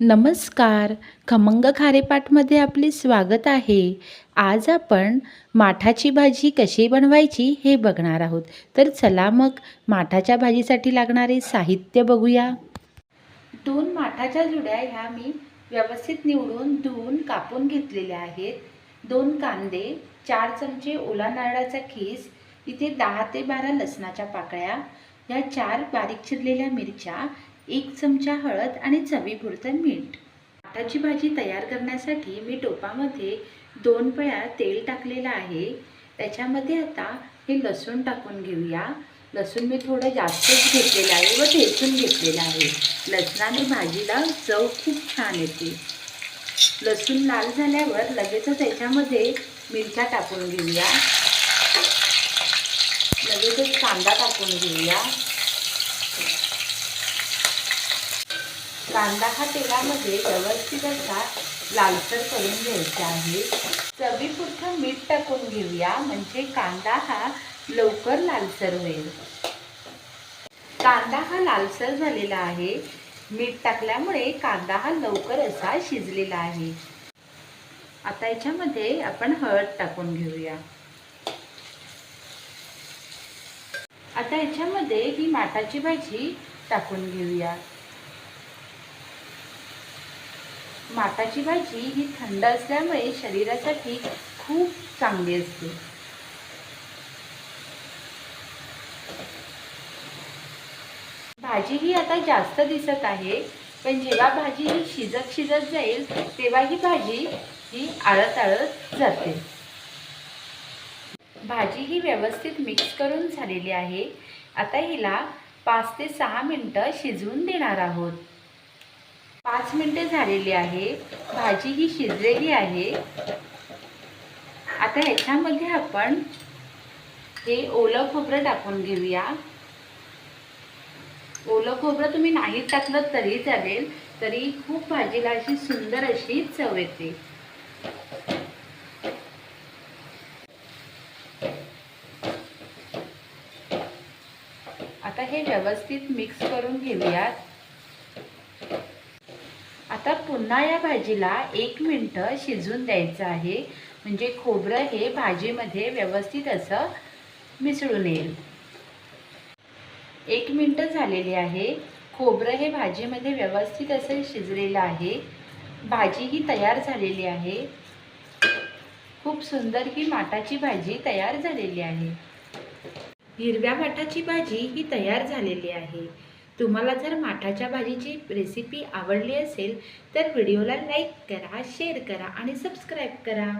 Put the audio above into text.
नमस्कार. खमंग खारेपाटमध्ये आपले स्वागत आहे. आज आपण माठाची भाजी कशी बनवायची हे बघणार आहोत. तर चला मग माठाच्या भाजीसाठी लागणारे साहित्य बघूया. दोन माठाच्या जुड्या ह्या मी व्यवस्थित निवडून धुवून कापून घेतलेल्या आहेत. दोन कांदे चार चमचे ओला नारळाचा खीस इथे दहा ते बारा लसणाच्या पाकळ्या ह्या चार बारीक चिरलेल्या मिरच्या एक चमचा हळद आणि चवीपुरतं मीठ. आताची भाजी तयार करण्यासाठी मी टोपामध्ये दोन पळ्या तेल टाकलेलं आहे. त्याच्यामध्ये आता हे लसूण टाकून घेऊया. लसूण मी थोडं जास्तच घेतलेलं आहे व ठेचून घेतलेलं आहे. लसणाने भाजीला चव खूप छान येते. लसूण लाल झाल्यावर लगेचच त्याच्यामध्ये मिरच्या टाकून घेऊया. लगेचच कांदा टाकून घेऊया. कांदा हा तेलामध्ये व्यवस्थित असा लालसर करून घ्यायचा आहे. चवीपुरतं मीठ टाकून घेऊया म्हणजे कांदा हा लवकर लालसर होईल. कांदा हा लालसर झालेला आहे. मीठ टाकल्यामुळे कांदा हा लवकर असा शिजलेला आहे. आता याच्यामध्ये आपण हळद टाकून घेऊया. आता याच्यामध्ये ही माठाची भाजी टाकून घेऊया. माठाची भाजी ही थंड असल्यामुळे शरीरासाठी खूप चांगली असते. भाजी ही आता जास्त दिसत आहे पण जेव्हा भाजी ही शिजत शिजत जाईल तेव्हा ही भाजी ही आळत आळत जाते. भाजी ही व्यवस्थित मिक्स करून झालेली आहे. आता हिला पाच ते सहा मिनटं शिजवून देणार आहोत. पाच मिनटं झालेली आहे. भाजी ही शिजलेली आहे. आता ह्याच्यामध्ये आपण हे ओलं खोबरं टाकून घेऊया. ओलं खोबरं तुम्ही नाही टाकलं तरी चालेल तरी खूप भाजीला अशी सुंदर अशी चव येते. आता हे व्यवस्थित मिक्स करून घेऊयात. आता पुन्हा या भाजीला एक मिनटं शिजून द्यायचं आहे. म्हणजे खोबरं हे भाजीमध्ये व्यवस्थित असं मिसळून येईल. एक मिनटं झालेली आहे. खोबरं हे भाजीमध्ये व्यवस्थित असं शिजलेलं आहे. भाजी ही तयार झालेली आहे. खूप सुंदर ही माठाची भाजी तयार झालेली आहे. हिरव्या माठाची भाजी ही तयार झालेली आहे. तुम्हाला जर माठाच्या भाजीची रेसिपी आवडली असेल तर व्हिडिओला लाईक करा शेअर करा आणि सबस्क्राईब करा.